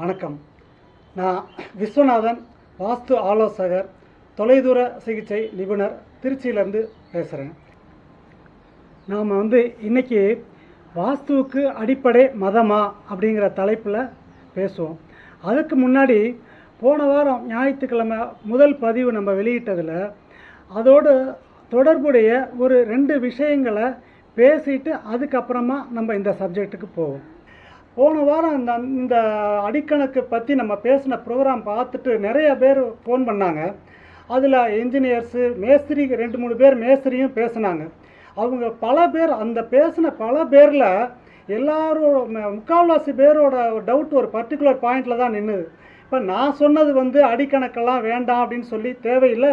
வணக்கம். நான் விஸ்வநாதன் வாஸ்து ஆலோசகர் தொலைதூர சிகிச்சை நிபுணர் திருச்சியிலேருந்து பேசுகிறேன் நாம் வந்து இன்னைக்கு வாஸ்துவுக்கு அடிப்படை மதமா அப்படிங்கிற தலைப்பில் பேசுவோம். அதுக்கு முன்னாடி போன வாரம் ஞாயிற்றுக்கிழமை முதல் பதிவு நம்ம வெளியிட்டதில் அதோடு தொடர்புடைய ஒரு ரெண்டு விஷயங்களை பேசிட்டு அதுக்கப்புறமா நம்ம இந்த சப்ஜெக்ட்டுக்கு போவோம். போன வாரம் இந்த இந்த அடிக்கணக்கு பற்றி நம்ம பேசின ப்ரோக்ராம் பார்த்துட்டு நிறைய பேர் ஃபோன் பண்ணாங்க. அதில் என்ஜினியர்ஸு மேஸ்திரி ரெண்டு மூணு பேர் மேஸ்திரியும் பேசுனாங்க. அவங்க பல பேர் அந்த பேசின பல பேரில் எல்லாரும் முக்கால்வாசி பேரோட டவுட் ஒரு பர்டிகுலர் பாயிண்டில் தான் நின்றுது இப்போ நான் சொன்னது வந்து அடிக்கணக்கெல்லாம் வேண்டாம் அப்படின்னு சொல்லி தேவையில்லை.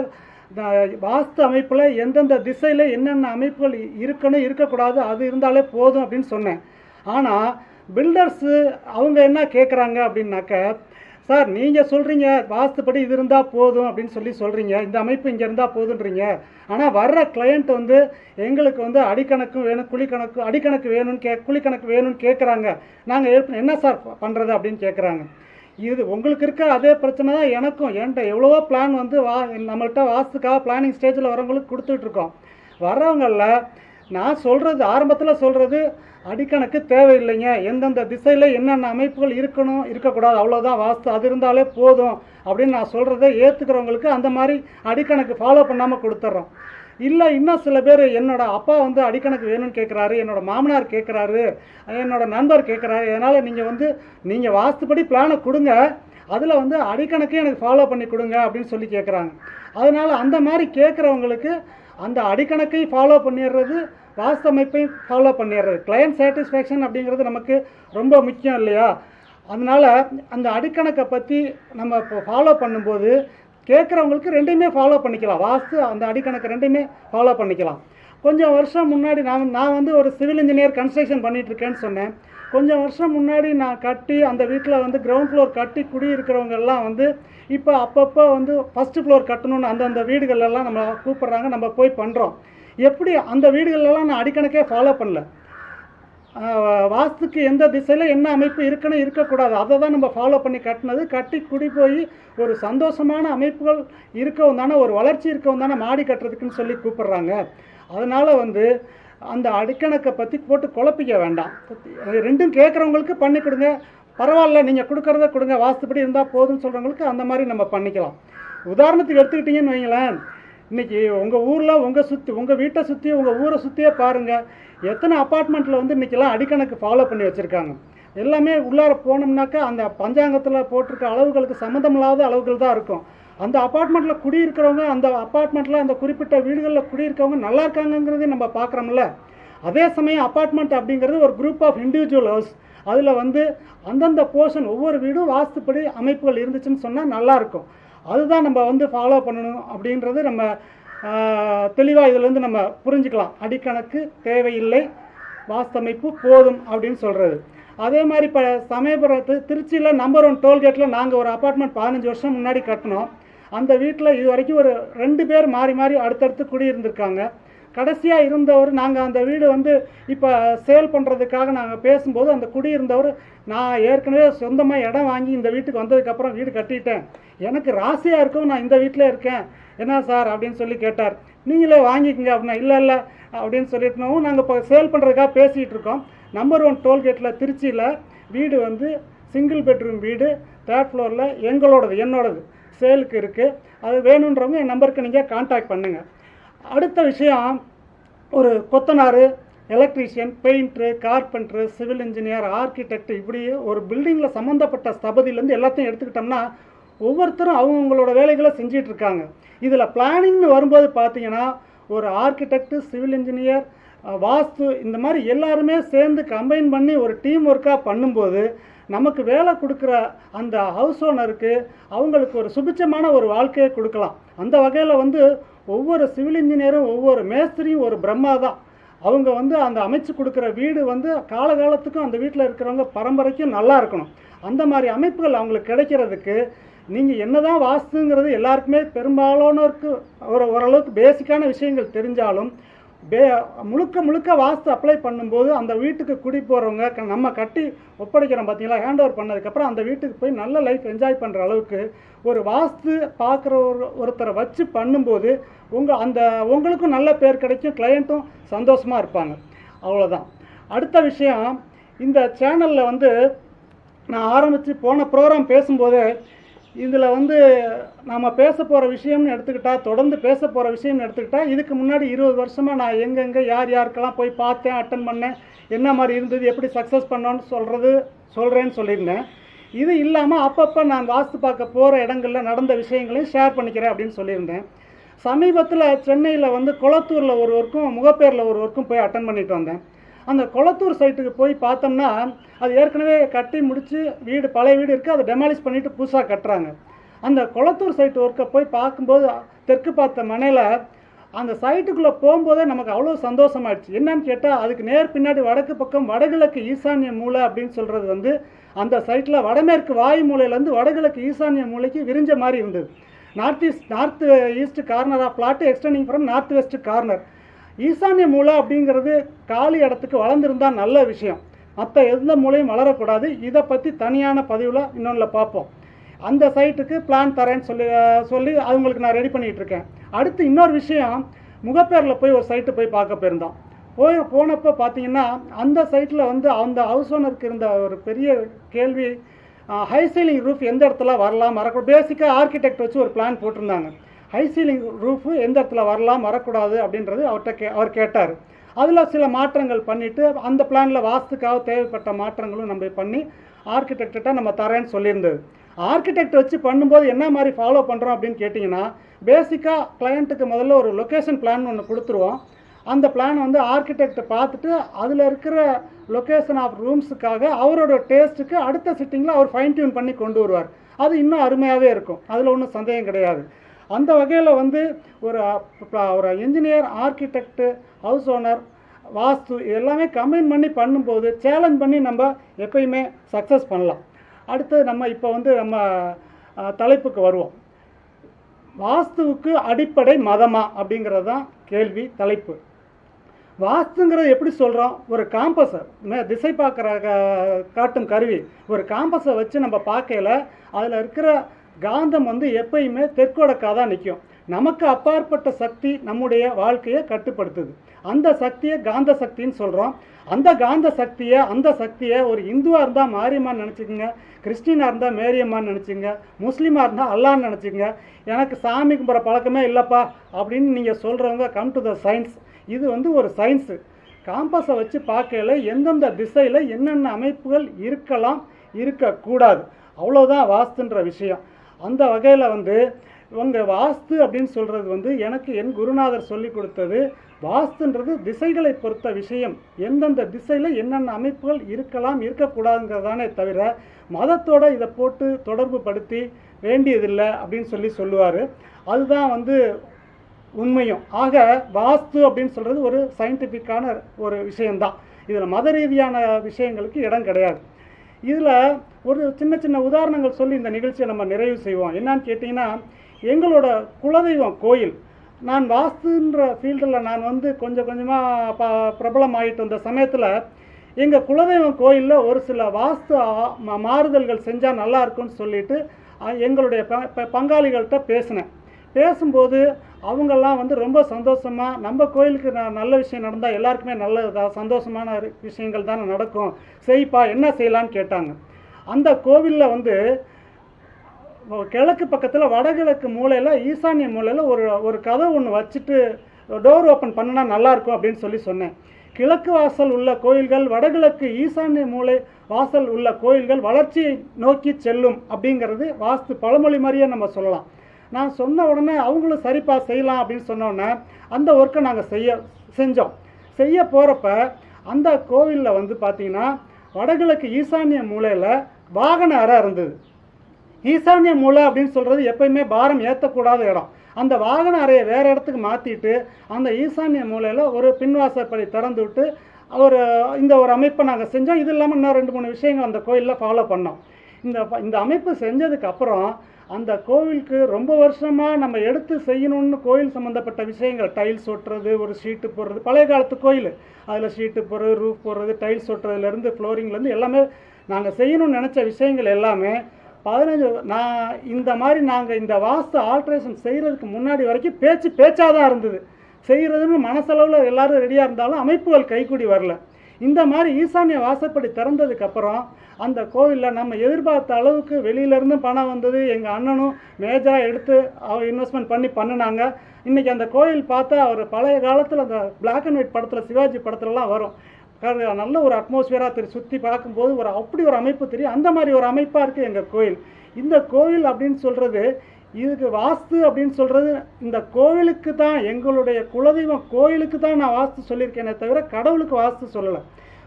வாஸ்து அமைப்பில் எந்தெந்த திசையில் என்னென்ன அமைப்புகள் இருக்கணும் இருக்கக்கூடாது அது இருந்தாலே போதும் அப்படின்னு சொன்னேன். ஆனால் பில்டர்ஸு அவங்க என்ன கேட்குறாங்க அப்படின்னாக்க சார் நீங்கள் சொல்கிறீங்க வாஸ்துப்படி இது இருந்தால் போதும் அப்படின்னு சொல்லி சொல்கிறீங்க இந்த அமைப்பு இங்கே இருந்தால் போதுன்றீங்க. ஆனால் வர்ற கிளையண்ட் வந்து எங்களுக்கு வந்து அடிக்கணக்கு வேணும் குழிக்கணக்கு அடிக்கணக்கு வேணும்னு கே குழிக்கணக்கு வேணும்னு கேட்குறாங்க நாங்கள் ஏற்ப என்ன சார் பண்ணுறது அப்படின்னு கேட்குறாங்க இது உங்களுக்கு இருக்க அதே பிரச்சனை தான் எனக்கும். என்கிட்ட எவ்வளவோ பிளான் வந்து வா நம்மள்கிட்ட வாஸ்துக்காக பிளானிங் ஸ்டேஜில் வரவங்களுக்கு கொடுத்துட்ருக்கோம் வர்றவங்களில் நான் சொல்கிறது ஆரம்பத்தில் சொல்கிறது அடிக்கணக்கு தேவையில்லைங்க. எந்தெந்த திசையில் என்னென்ன அமைப்புகள் இருக்கணும் இருக்கக்கூடாது அவ்வளோதான் வாஸ்து. அது இருந்தாலே போதும் அப்படின்னு நான் சொல்கிறத ஏற்றுக்கிறவங்களுக்கு அந்த மாதிரி அடிக்கணக்கு ஃபாலோ பண்ணாமல் கொடுத்துட்றோம் இல்லை இன்னும் சில பேர் என்னோடய அப்பா வந்து அடிக்கணக்கு வேணும்னு கேட்குறாரு என்னோடய மாமனார் கேட்குறாரு என்னோடய நண்பர் கேட்குறாரு அதனால் நீங்கள் வந்து நீங்கள் வாஸ்துப்படி பிளானை கொடுங்க. அதில் வந்து அடிக்கணக்கே எனக்கு ஃபாலோ பண்ணி கொடுங்க அப்படின்னு சொல்லி கேட்குறாங்க அதனால் அந்த மாதிரி கேட்குறவங்களுக்கு அந்த அடிக்கணக்கை ஃபாலோ பண்ணிடுறது வாஸ்து ஃபாலோ பண்ணிடுறது. கிளையன்ட் சாட்டிஸ்ஃபேக்ஷன் அப்படிங்கிறது நமக்கு ரொம்ப முக்கியம் இல்லையா? அதனால் அந்த அடிக்கணக்கை பற்றி நம்ம இப்போ ஃபாலோ பண்ணும்போது கேட்குறவங்களுக்கு ரெண்டுமே ஃபாலோ பண்ணிக்கலாம். வாஸ்து அந்த அடிக்கணக்கு ரெண்டுமே ஃபாலோ பண்ணிக்கலாம். கொஞ்சம் வருஷம் முன்னாடி நான் நான் வந்து ஒரு சிவில் இன்ஜினியர் கன்ஸ்ட்ரக்ஷன் பண்ணிகிட்ருக்கேன்னு சொன்னேன். கொஞ்சம் வருஷம் முன்னாடி நான் கட்டி அந்த வீட்டில் வந்து கிரவுண்ட் ஃப்ளோர் கட்டி குடியிருக்கிறவங்க எல்லாம் வந்து இப்போ அப்பப்போ வந்து ஃபஸ்ட்டு ஃப்ளோர் கட்டணும்னு அந்தந்த வீடுகளெல்லாம் நம்ம கூப்பிட்றாங்க நம்ம போய் பண்ணுறோம் எப்படி அந்த வீடுகளெல்லாம் நான் அடிக்கணக்கே ஃபாலோ பண்ணல. வாஸ்துக்கு எந்த திசையில் என்ன அமைப்பு இருக்கணும் இருக்கக்கூடாது. அதை தான் நம்ம ஃபாலோ பண்ணி கட்டினது. கட்டி குடி போய் ஒரு சந்தோஷமான அமைப்புகள் இருக்கவும் தானே ஒரு வளர்ச்சி இருக்கவும் தானே மாடி கட்டுறதுக்குன்னு சொல்லி கூப்பிட்றாங்க. அதனால் வந்து அந்த அடிக்கணக்கை பற்றி போட்டு குழப்பிக்க வேண்டாம். ரெண்டும் கேட்குறவங்களுக்கு பண்ணி கொடுங்க. பரவாயில்ல நீங்கள் கொடுக்குறத கொடுங்க. வாஸ்துப்படி இருந்தால் போதும்னு சொல்கிறவங்களுக்கு அந்த மாதிரி நம்ம பண்ணிக்கலாம். உதாரணத்துக்கு எடுத்துக்கிட்டிங்கன்னு வைங்களேன். இன்னைக்கு உங்கள் ஊரில் உங்கள் சுற்றி உங்கள் வீட்டை சுற்றி உங்கள் ஊரை சுற்றியே பாருங்கள் எத்தனை அப்பார்ட்மெண்ட்டில் வந்து இன்றைக்கெல்லாம் அடிக்கணக்கு ஃபாலோ பண்ணி வச்சுருக்காங்க. எல்லாமே உள்ளார போனோம்னாக்கா அந்த பஞ்சாங்கத்தில் போட்டிருக்க அளவுகளுக்கு சம்மந்தமில்லாத அளவுகள் தான் இருக்கும். அந்த அப்பார்ட்மெண்ட்டில் குடியிருக்கிறவங்க அந்த அப்பார்ட்மெண்ட்டில் அந்த குறிப்பிட்ட வீடுகளில் குடியிருக்கவங்க நல்லா இருக்காங்கங்கிறதே நம்ம பார்க்குறோம்ல. அதே சமயம் அப்பார்ட்மெண்ட் அப்படிங்கிறது ஒரு குரூப் ஆஃப் இண்டிவிஜுவல் ஹவுஸ் அதில் வந்து அந்தந்த போர்ஷன் ஒவ்வொரு வீடும் வாஸ்துப்படி அமைப்புகள் இருந்துச்சுன்னு சொன்னால் நல்லாயிருக்கும் அதுதான் நம்ம வந்து ஃபாலோ பண்ணணும் அப்படின்றது நம்ம தெளிவாக இதிலேருந்து நம்ம புரிஞ்சுக்கலாம். அடிக்கணக்கு தேவையில்லை வாஸ்தமைப்பு போதும் அப்படின்னு சொல்கிறது அதே மாதிரி இப்போ சமயபுரத்து திருச்சியில் நம்பர் ஒன் டோல்கேட்டில் நாங்கள் ஒரு அப்பார்ட்மெண்ட் பதினஞ்சு வருஷம் முன்னாடி கட்டினோம். அந்த வீட்டில் இது வரைக்கும் ஒரு ரெண்டு பேர் மாறி மாறி அடுத்தடுத்து குடியிருந்திருக்காங்க. கடைசியாக இருந்தவர் நாங்கள் அந்த வீடு வந்து இப்போ சேல் பண்ணுறதுக்காக நாங்கள் பேசும்போது அந்த குடியிருந்தவர் நான் ஏற்கனவே சொந்தமாக இடம் வாங்கி இந்த வீட்டுக்கு வந்ததுக்கப்புறம் வீடு கட்டிட்டேன். எனக்கு ராசியாக இருக்கும் நான் இந்த வீட்டில் இருக்கேன். என்ன சார் அப்படின்னு சொல்லி கேட்டார். நீங்களே வாங்கிக்கோங்க அப்படின்னா இல்லை இல்லை அப்படின்னு சொல்லிட்டுனவும் நாங்கள் இப்போ சேல் பண்ணுறதுக்காக பேசிகிட்டு இருக்கோம். நம்பர் ஒன் டோல்கேட்டில் திருச்சியில் வீடு வந்து சிங்கிள் பெட்ரூம் வீடு தேர்ட் ஃப்ளோரில் எங்களோடது என்னோடது. சேலுக்கு இருக்குது அது வேணுன்றவங்க என் நம்பருக்கு நீங்கள் காண்டாக்ட் பண்ணுங்கள் அடுத்த விஷயம் ஒரு கொத்தனார் electrician painter carpenter civil engineer architect இப்படி ஒரு பில்டிங்கில் சம்மந்தப்பட்ட ஸ்தபதியிலேருந்து எல்லாத்தையும் எடுத்துக்கிட்டோம்னா ஒவ்வொருத்தரும் அவங்கவுங்களோட வேலைகளை செஞ்சிகிட்ருக்காங்க இதில் பிளானிங்னு வரும்போது பார்த்தீங்கன்னா ஒரு ஆர்கிடெக்ட் சிவில் இன்ஜினியர் வாஸ்து இந்த மாதிரி எல்லாருமே சேர்ந்து கம்பைன் பண்ணி ஒரு டீம் ஒர்க்காக பண்ணும்போது நமக்கு வேலை கொடுக்குற அந்த ஹவுஸ் ஓனருக்கு அவங்களுக்கு ஒரு சுபிச்சமான ஒரு வாழ்க்கையை கொடுக்கலாம். அந்த வகையில் வந்து ஒவ்வொரு சிவில் இன்ஜினியரும் ஒவ்வொரு மேஸ்திரியும் ஒரு பிரம்மா தான். அவங்க வந்து அந்த அமைச்சு கொடுக்குற வீடு வந்து காலகாலத்துக்கும் அந்த வீட்டில் இருக்கிறவங்க பரம்பரைக்கும் நல்லா இருக்கணும். அந்த மாதிரி அமைப்புகள் அவங்களுக்கு கிடைக்கிறதுக்கு நீங்கள் என்னதான் வாஸ்துங்கிறது எல்லாருக்குமே பெரும்பாலானோருக்கு ஒரு ஓரளவுக்கு பேசிக்கான விஷயங்கள் தெரிஞ்சாலும் பே முழுக்க முழுக்க வாஸ்து அப்ளை பண்ணும்போது அந்த வீட்டுக்கு குடி போகிறவங்க க- நம்ம கட்டி ஒப்படைக்கிறோம் பார்த்தீங்களா ஹேண்ட் ஓவர் பண்ணதுக்கப்புறம் அந்த வீட்டுக்கு போய் நல்ல லைஃப் என்ஜாய் பண்ணுற அளவுக்கு ஒரு வாஸ்து பார்க்குற ஒரு ஒருத்தரை வச்சு பண்ணும்போது உங்கள் அந்த உங்களுக்கும் நல்ல பேர் கிடைக்கும் கிளையண்ட்டும் சந்தோஷமாக இருப்பாங்க. அவ்வளோதான் அடுத்த விஷயம் இந்த சேனலில் வந்து நான் ஆரம்பித்து போன ப்ரோக்ராம் பேசும்போது இதில் வந்து நாம் பேச போகிற விஷயம்னு எடுத்துக்கிட்டால் தொடர்ந்து பேச போகிற விஷயம்னு எடுத்துக்கிட்டால் இதுக்கு முன்னாடி இருபது வருஷமாக நான் எங்கெங்கே யார் யாருக்கெல்லாம் போய் பார்த்தேன் அட்டன் பண்ணேன் என்ன மாதிரி இருந்தது எப்படி சக்ஸஸ் பண்ணோன்னு சொல்கிறது சொல்கிறேன்னு சொல்லியிருந்தேன். இது இல்லாமல் அப்பப்போ நான் வாஸ்து பார்க்க போகிற இடங்களில் நடந்த விஷயங்களையும் ஷேர் பண்ணிக்கிறேன் அப்படின்னு சொல்லியிருந்தேன். சமீபத்தில் சென்னையில் வந்து குளத்தூரில் ஒருவருக்கும் முகப்பேரில் ஒருவருக்கும் போய் அட்டன் பண்ணிட்டு வந்தேன். அந்த குளத்தூர் சைட்டுக்கு போய் பார்த்தோம்னா அது ஏற்கனவே கட்டி முடித்து வீடு பழைய வீடு இருக்குது அதை டெமாலிஷ் பண்ணிவிட்டு புதுசாக கட்டுறாங்க. அந்த குளத்தூர் சைட்டு ஒர்க்கை போய் பார்க்கும்போது தெற்கு பார்த்த மனையில் அந்த சைட்டுக்குள்ளே போகும்போதே நமக்கு அவ்வளோ சந்தோஷமாயிடுச்சு. என்னன்னு கேட்டால் அதுக்கு நேர் பின்னாடி வடக்கு பக்கம் வடகிழக்கு ஈசான்ய மூலை அப்படின்னு சொல்கிறது வந்து அந்த சைட்டில் வடமேற்கு வாயு மூலையிலேருந்து வடகிழக்கு ஈசான்ய மூலைக்கு விரிஞ்ச மாதிரி இருந்தது. North east north east corner of plot extending from north west corner ஈசான்ய மூலை அப்படிங்கிறது காலி இடத்துக்கு வளர்ந்துருந்தா நல்ல விஷயம். மற்ற எந்த மூலையும் வளரக்கூடாது. இதை பற்றி தனியான பதிவில் இன்னொன்றில் பார்ப்போம். அந்த சைட்டுக்கு பிளான் தரேன்னு சொல்லி சொல்லி அவங்களுக்கு நான் ரெடி பண்ணிகிட்டு இருக்கேன். அடுத்து இன்னொரு விஷயம் முகப்பேரில் போய் ஒரு சைட்டு போய் பார்க்க போயிருந்தோம். போய் போனப்போ பார்த்தீங்கன்னா அந்த சைட்டில் வந்து அந்த ஹவுஸ் ஓனருக்கு இருந்த ஒரு பெரிய கேள்வி ஹை சீலிங் ரூஃப் எந்த இடத்துல வரலாம்? வரக்கூடாது பேசிக்காக ஆர்கிடெக்ட் வச்சு ஒரு பிளான் போட்டிருந்தாங்க. ஹை சீலிங் ரூஃபு எந்த இடத்துல வரலாம் வரக்கூடாது அப்படின்றது அவர்கிட்ட கே அவர் கேட்டார். அதில் சில மாற்றங்கள் பண்ணிவிட்டு அந்த பிளானில் வாஸ்துக்காக தேவைப்பட்ட மாற்றங்களும் நம்ம பண்ணி ஆர்கிடெக்ட்ட நம்ம தரேன்னு சொல்லியிருந்தது. ஆர்கிடெக்ட் வச்சு பண்ணும்போது என்ன மாதிரி ஃபாலோ பண்ணுறோம் அப்படின்னு கேட்டிங்கன்னா பேசிக்காக கிளையண்ட்டுக்கு முதல்ல ஒரு லொக்கேஷன் பிளான் ஒன்று கொடுத்துருவோம். அந்த பிளான் வந்து ஆர்கிடெக்ட் பார்த்துட்டு அதில் இருக்கிற லொக்கேஷன் ஆஃப் ரூம்ஸுக்காக அவரோட டேஸ்ட்டுக்கு அடுத்த சிட்டிங்கில் அவர் ஃபைன் டியூன் பண்ணி கொண்டு வருவார். அது இன்னும் அருமையாகவே இருக்கும். அதில் ஒன்றும் சந்தேகம் கிடையாது. அந்த வகையில் வந்து ஒரு ஒரு engineer architect house owner vastu எல்லாமே கம்பைன் பண்ணி பண்ணும்போது சேலஞ்ச் பண்ணி நம்ம எப்பயுமே சக்ஸஸ் பண்ணலாம். அடுத்து நம்ம இப்போ வந்து நம்ம தலைப்புக்கு வருவோம். வாஸ்துவுக்கு அடிப்படை மதமா அப்படிங்கிறது தான் கேள்வி தலைப்பு. வாஸ்துங்கிறது எப்படி சொல்கிறோம் ஒரு காம்பஸை திசை பார்க்குற காட்டும் கருவி. ஒரு காம்பஸை வச்சு நம்ம பார்க்கையில அதில் இருக்கிற காந்தம் வந்து எப்பயுமே தெற்குவடக்காக தான் நிற்கும் நமக்கு அப்பாற்பட்ட சக்தி நம்முடைய வாழ்க்கையை கட்டுப்படுத்துது. அந்த சக்தியை காந்த சக்தின்னு சொல்கிறோம் அந்த காந்த சக்தியை அந்த சக்தியை ஒரு இந்துவாக இருந்தால் மாரியம்மான்னு நினச்சிக்கோங்க கிறிஸ்டினாக இருந்தால் மேரியம்மான்னு நினச்சிங்க முஸ்லீமாக இருந்தால் அல்லான்னு நினச்சிங்க எனக்கு சாமி கும்பிட்ற பழக்கமே இல்லைப்பா அப்படின்னு நீங்கள் சொல்கிறவங்க கம் டு த சயின்ஸ் இது வந்து ஒரு சயின்ஸு காம்பஸை வச்சு பார்க்கையில எந்தெந்த திசையில் என்னென்ன அமைப்புகள் இருக்கலாம் இருக்கக்கூடாது. அவ்வளோதான் வாஸ்துன்ற விஷயம். அந்த வகையில் வந்து உங்கள் வாஸ்து அப்படின்னு சொல்கிறது வந்து எனக்கு என் குருநாதர் சொல்லி கொடுத்தது. வாஸ்துன்றது திசைகளை பொறுத்த விஷயம். எந்தெந்த திசையில் என்னென்ன அமைப்புகள் இருக்கலாம் இருக்கக்கூடாதுங்கிறதானே தவிர மதத்தோட இதை போட்டு தொடர்பு படுத்தி வேண்டியதில்லை அப்படின்னு சொல்லி சொல்லுவார். அதுதான் வந்து உண்மையும். ஆக வாஸ்து அப்படின்னு சொல்கிறது ஒரு சயின்டிஃபிக்கான ஒரு விஷயம்தான். இதில் மத ரீதியான விஷயங்களுக்கு இடம் கிடையாது. இதில் ஒரு சின்ன சின்ன உதாரணங்கள் சொல்லி இந்த நிகழ்ச்சியை நம்ம நிறைவு செய்வோம். என்னன்னு கேட்டிங்கன்னா எங்களோட குலதெய்வம் கோயில் நான் வாஸ்துன்ற ஃபீல்டில் நான் வந்து கொஞ்சம் கொஞ்சமாக ப பிரபலம் ஆகிட்டு வந்த சமயத்தில் எங்கள் குலதெய்வம் கோயிலில் ஒரு சில வாஸ்து மாறுதல்கள் செஞ்சால் நல்லா இருக்கும்னு சொல்லிட்டு எங்களுடைய ப- ப- பங்காளிகள்கிட்ட பேசினேன். பேசும்போது அவங்கெல்லாம் வந்து ரொம்ப சந்தோஷமாக நம்ம கோயிலுக்கு ந- நல்ல விஷயம் நடந்தால் எல்லாருக்குமே நல்ல சந்தோஷமான விஷயங்கள் தானே நடக்கும். செய்ப்பா என்ன செய்யலான்னு கேட்டாங்க. அந்த கோவிலில் வந்து கிழக்கு பக்கத்தில் வடகிழக்கு மூலையில் ஈசானிய மூலையில் ஒரு ஒரு கதை ஒன்று வச்சுட்டு டோர் ஓப்பன் பண்ணினா நல்லாயிருக்கும் அப்படின்னு சொல்லி சொன்னேன். கிழக்கு வாசல் உள்ள கோயில்கள் வடகிழக்கு ஈசானிய மூலை வாசல் உள்ள கோயில்கள் வளர்ச்சியை நோக்கி செல்லும் அப்படிங்கிறது வாஸ்து பழமொழி மாதிரியே நம்ம சொல்லலாம். நான் சொன்ன உடனே அவங்களும் சரிப்பா செய்யலாம் அப்படின்னு சொன்ன உடனே அந்த ஒர்க்கை நாங்கள் செய்ய செஞ்சோம். செய்ய போகிறப்ப அந்த கோவிலில் வந்து பார்த்தீங்கன்னா வடகிழக்கு ஈசானிய மூலையில் வாகன அறை இருந்தது. ஈசானிய மூலை அப்படின்னு சொல்கிறது எப்பயுமே பாரம் ஏற்றக்கூடாத இடம். அந்த வாகன அறையை வேறு இடத்துக்கு மாற்றிட்டு அந்த ஈசானிய மூலையில் ஒரு பின்வாசப்படி திறந்து விட்டு ஒரு இந்த ஒரு அமைப்பை நாங்கள் செஞ்சோம். இது இல்லாமல் இன்னும் ரெண்டு மூணு விஷயங்கள் அந்த கோயிலில் ஃபாலோ பண்ணோம். இந்த ப- இந்த அமைப்பு செஞ்சதுக்கப்புறம் அந்த கோவிலுக்கு ரொம்ப வருஷமாக நம்ம எடுத்து செய்யணும்னு கோயில் சம்மந்தப்பட்ட விஷயங்கள். டைல்ஸ் ஒட்டுறது ஒரு ஷீட்டு போடுறது பழைய காலத்து கோயில். அதில் ஷீட்டு போடுறது ரூஃப் போடுறது டைல்ஸ் ஒட்டுறதுலேருந்து ஃப்ளோரிங்லேருந்து எல்லாமே நாங்கள் செய்யணும்னு நினச்ச விஷயங்கள் எல்லாமே பதினஞ்சு நான் இந்த மாதிரி நாங்கள் இந்த வாஸ்து ஆல்ட்ரேஷன் செய்கிறதுக்கு முன்னாடி வரைக்கும் பேச்சு பேச்சாக தான் இருந்தது. செய்கிறதுன்னு மனசளவில் எல்லாரும் ரெடியாக இருந்தாலும் அமைப்புகள் கைக்கூடி வரல. இந்த மாதிரி ஈசானிய வாசப்படி திறந்ததுக்கு அப்புறம் அந்த கோவிலில் நம்ம எதிர்பார்த்த அளவுக்கு வெளியிலேருந்து பணம் வந்தது. எங்கள் அண்ணனும் மேஜராக எடுத்து அவர் இன்வெஸ்ட்மெண்ட் பண்ணி பண்ணினாங்க. இன்றைக்கி அந்த கோயில் பார்த்தா அவர் பழைய காலத்தில் அந்த பிளாக் அண்ட் ஒயிட் படத்தில் சிவாஜி படத்துலலாம் வரும். நல்ல ஒரு அட்மாஸ்ஃபியராக தெரியும். சுற்றி பார்க்கும்போது ஒரு அப்படி ஒரு அமைப்பு தெரியும். அந்த மாதிரி ஒரு அமைப்பாக இருக்குது எங்கள் கோயில் இந்த கோயில் அப்படின்னு சொல்கிறது இதுக்கு வாஸ்து அப்படின்னு சொல்கிறது இந்த கோவிலுக்கு தான் எங்களுடைய குலதெய்வம் கோவிலுக்கு தான் நான் வாஸ்து சொல்லியிருக்கேனே தவிர கடவுளுக்கு வாஸ்து சொல்லலை.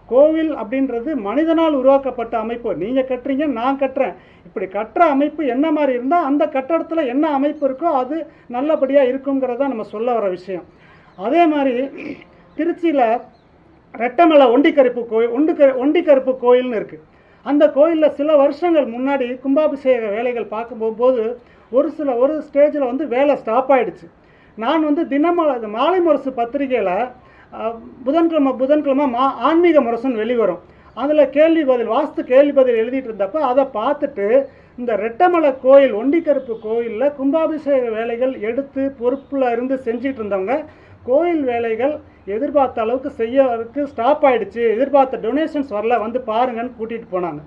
கோவில் அப்படின்றது மனிதனால் உருவாக்கப்பட்ட அமைப்பு. நீங்கள் கட்டுறீங்க நான் கட்டுறேன். இப்படி கட்டுற அமைப்பு என்ன மாதிரி இருந்தால் அந்த கட்டடத்தில் என்ன அமைப்பு இருக்கோ அது நல்லபடியாக இருக்குங்கிறத நம்ம சொல்ல வர விஷயம். அதே மாதிரி திருச்சியில் ரெட்டமலை ஒண்டிக்கருப்பு கோயில் ஒண்டிக்க ஒண்டிக்கருப்பு கோயில்னு இருக்குது அந்த கோயிலில் சில வருஷங்கள் முன்னாடி கும்பாபிஷேக வேலைகள் பார்க்கும் போகும்போது ஒரு சில ஒரு ஸ்டேஜில் வந்து வேலை ஸ்டாப் ஆகிடுச்சு நான் வந்து தினமலை மாலை முரசு பத்திரிகையில் புதன்கிழமை புதன்கிழமை மா ஆன்மீக முரசுன்னு வெளிவரும். அதில் கேள்வி பதில் வாஸ்து கேள்வி பதில் எழுதிட்டு இருந்தப்போ அதை பார்த்துட்டு இந்த ரெட்டமலை கோயில் ஒண்டிக்கருப்பு கோயிலில் கும்பாபிஷேக வேலைகள் எடுத்து பொறுப்பில் இருந்து செஞ்சிட்டு இருந்தவங்க கோயில் வேலைகள் எதிர்பார்த்த அளவுக்கு செய்யறதுக்கு ஸ்டாப் ஆகிடுச்சு எதிர்பார்த்த டொனேஷன்ஸ் வரல வந்து பாருங்கன்னு கூட்டிகிட்டு போனாங்க.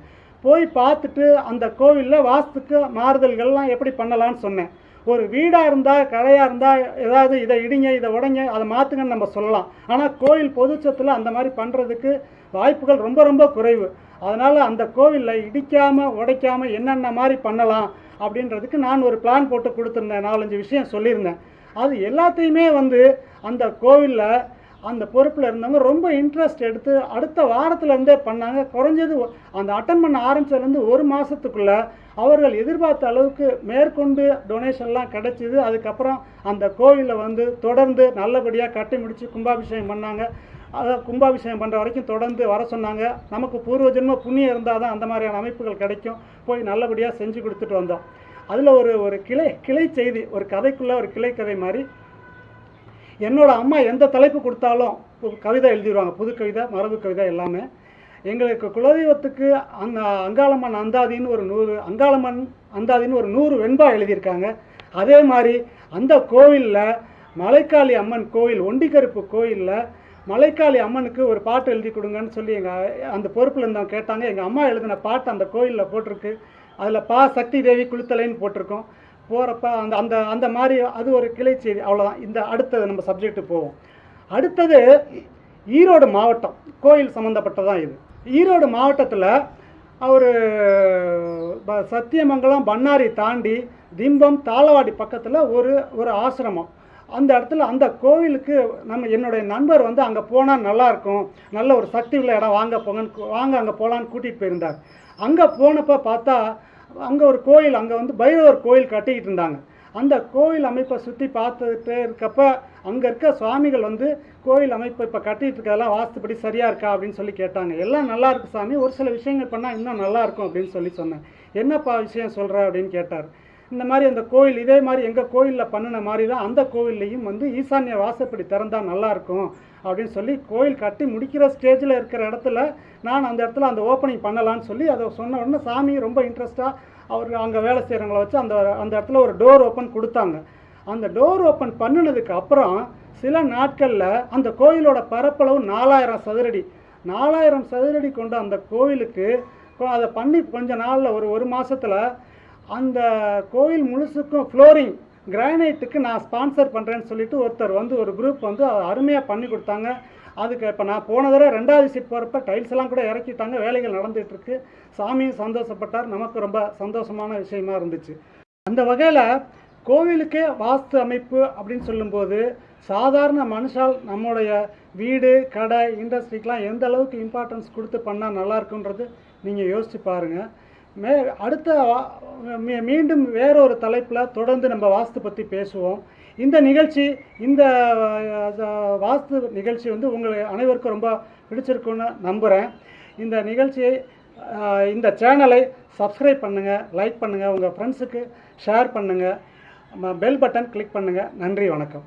போய் பார்த்துட்டு அந்த கோவிலில் வாஸ்துக்கு மாறுதல்கள்லாம் எப்படி பண்ணலான்னு சொன்னேன். ஒரு வீடாக இருந்தால் கடையாக இருந்தால் ஏதாவது இதை இடிங்க இதை உடைங்க அதை மாற்றுங்கன்னு நம்ம சொல்லலாம். ஆனால் கோயில் பொதுச்சத்தில் அந்த மாதிரி பண்ணுறதுக்கு வாய்ப்புகள் ரொம்ப ரொம்ப குறைவு. அதனால் அந்த கோவிலில் இடிக்காமல் உடைக்காமல் என்னென்ன மாதிரி பண்ணலாம் அப்படின்றதுக்கு நான் ஒரு பிளான் போட்டு கொடுத்துருந்தேன். நாலஞ்சு விஷயம் சொல்லியிருந்தேன். அது எல்லாத்தையுமே வந்து அந்த கோவிலில் அந்த பொறுப்பில் இருந்தவங்க ரொம்ப இன்ட்ரெஸ்ட் எடுத்து அடுத்த வாரத்துலேருந்தே பண்ணாங்க. குறைஞ்சது அந்த அட்டன் பண்ண ஆரம்பிச்சதுலேருந்து ஒரு மாதத்துக்குள்ள அவர்கள் எதிர்பார்த்த அளவுக்கு மேற்கொண்டு டொனேஷன்லாம் கிடச்சிது. அதுக்கப்புறம் அந்த கோவிலில் வந்து தொடர்ந்து நல்லபடியாக கட்டி முடித்து கும்பாபிஷேகம் பண்ணாங்க. அதை கும்பாபிஷேகம் பண்ணுற வரைக்கும் தொடர்ந்து வர சொன்னாங்க. நமக்கு பூர்வ ஜென்ம புண்ணியம் இருந்தால் தான் அந்த மாதிரியான அமைப்புகள் கிடைக்கும். போய் நல்லபடியாக செஞ்சு கொடுத்துட்டு வந்தோம். அதில் ஒரு ஒரு கிளை கிளை செய்தி ஒரு கதைக்குள்ளே ஒரு கிளை கதை மாதிரி என்னோட அம்மா எந்த தலைப்பு கொடுத்தாலும் கவிதை எழுதிடுவாங்க. புது கவிதை மரபு கவிதை எல்லாமே. எங்களுக்கு குலதெய்வத்துக்கு அந்த அங்காளம்மன் அந்தாதின்னு ஒரு நூறு அங்காளம்மன் அந்தாதின்னு ஒரு நூறு வெண்பா எழுதியிருக்காங்க. அதே மாதிரி அந்த கோவிலில் மலைக்காளி அம்மன் கோயில் ஒண்டிகருப்பு கோயிலில் மலைக்காளி அம்மனுக்கு ஒரு பாட்டு எழுதி கொடுங்கன்னு சொல்லி எங்கள் அந்த பொறுப்பில் இருந்தவங்க கேட்டாங்க. எங்கள் அம்மா எழுதின பாட்டு அந்த கோயிலில் போட்டிருக்கு. அதில் பா சக்தி தேவி குளித்தலைன்னு போட்டிருக்கோம். போகிறப்ப அந்த அந்த அந்த மாதிரி அது ஒரு கிளை செய்தி. அவ்வளோதான் இந்த அடுத்தது நம்ம சப்ஜெக்ட்டு போவோம். அடுத்தது ஈரோடு மாவட்டம் கோயில் சம்மந்தப்பட்டதான் இது. ஈரோடு மாவட்டத்தில் அவர் சத்தியமங்கலம் பண்ணாரி தாண்டி திம்பம் தாளவாடி பக்கத்தில் ஒரு ஒரு ஆசிரமம். அந்த இடத்துல அந்த கோவிலுக்கு நம்ம என்னுடைய நண்பர் வந்து அங்கே போனால் நல்லாயிருக்கும். நல்ல ஒரு சக்தி உள்ள இடம் வாங்க போங்கன்னு வாங்க அங்கே போகலான்னு கூட்டிகிட்டு போயிருந்தார். அங்கே போனப்போ பார்த்தா அங்கே ஒரு கோயில் அங்கே வந்து பைரவர் கோயில் கட்டிக்கிட்டு இருந்தாங்க. அந்த கோயில் அமைப்பை சுற்றி பார்த்துட்டு இருக்கப்ப அங்கே இருக்க சுவாமிகள் வந்து கோயில் அமைப்பை இப்போ கட்டிகிட்டு இருக்கதெல்லாம் வாஸ்துப்படி சரியாக இருக்கா அப்படின்னு சொல்லி கேட்டாங்க. எல்லாம் நல்லா இருக்கு சாமி ஒரு சில விஷயங்கள் பண்ணால் இன்னும் நல்லா இருக்கும் அப்படின்னு சொல்லி சொன்னேன். என்னப்பா விஷயம் சொல்கிற அப்படின்னு கேட்டார். இந்த மாதிரி அந்த கோயில் இதே மாதிரி எங்கள் கோயிலில் பண்ணின மாதிரி தான் அந்த கோவில்லையும் வந்து ஈசான்ய வாசப்படி திறந்தால் நல்லாயிருக்கும் அப்படின்னு சொல்லி கோயில் கட்டி முடிக்கிற ஸ்டேஜில் இருக்கிற இடத்துல நான் அந்த இடத்துல அந்த ஓப்பனிங் பண்ணலான்னு சொல்லி அதை சொன்ன உடனே சாமி ரொம்ப இன்ட்ரெஸ்ட்டாக அவர் அங்கே வேலை செய்கிறவங்கள வச்சு அந்த அந்த இடத்துல ஒரு டோர் ஓப்பன் கொடுத்தாங்க. அந்த டோர் ஓப்பன் பண்ணினதுக்கு அப்புறம் சில நாட்களில் அந்த கோயிலோட பரப்பளவு நாலாயிரம் சதுரடி. நாலாயிரம் சதுரடி கொண்ட அந்த கோயிலுக்கு அதை பண்ணி கொஞ்ச நாளில் ஒரு ஒரு மாதத்தில் அந்த கோயில் முழுசுக்கும் ஃப்ளோரிங் கிரானைட்டுக்கு நான் ஸ்பான்சர் பண்ணுறேன்னு சொல்லிட்டு ஒருத்தர் வந்து ஒரு குரூப் வந்து அருமையாக பண்ணி கொடுத்தாங்க. அதுக்கு இப்போ நான் போன தடவை ரெண்டாவது சீட் போகிறப்ப டைல்ஸ் எல்லாம் கூட இறக்கிட்டாங்க. வேலைகள் நடந்துகிட்ருக்கு சாமியும் சந்தோஷப்பட்டார். நமக்கு ரொம்ப சந்தோஷமான விஷயமா இருந்துச்சு. அந்த வகையில் கோவிலுக்கே வாஸ்து அமைப்பு அப்படின்னு சொல்லும்போது சாதாரண மனுஷால் நம்முடைய வீடு கடை இண்டஸ்ட்ரிக்கெலாம் எந்த அளவுக்கு இம்பார்ட்டன்ஸ் கொடுத்து பண்ணால் நல்லா இருக்குன்றது நீங்கள் யோசித்து பாருங்கள் மே அடுத்த மீ- மீண்டும் வேறொரு தலைப்பில் தொடர்ந்து நம்ம வாஸ்து பற்றி பேசுவோம். இந்த நிகழ்ச்சி இந்த வாஸ்து நிகழ்ச்சி வந்து உங்களை அனைவருக்கும் ரொம்ப பிடிச்சிருக்குன்னு நம்புகிறேன் இந்த நிகழ்ச்சியை இந்த சேனலை சப்ஸ்கிரைப் பண்ணுங்கள் லைக் பண்ணுங்கள் உங்கள் ஃப்ரெண்ட்ஸுக்கு ஷேர் பண்ணுங்கள் பெல் பட்டன் கிளிக் பண்ணுங்கள் நன்றி வணக்கம்.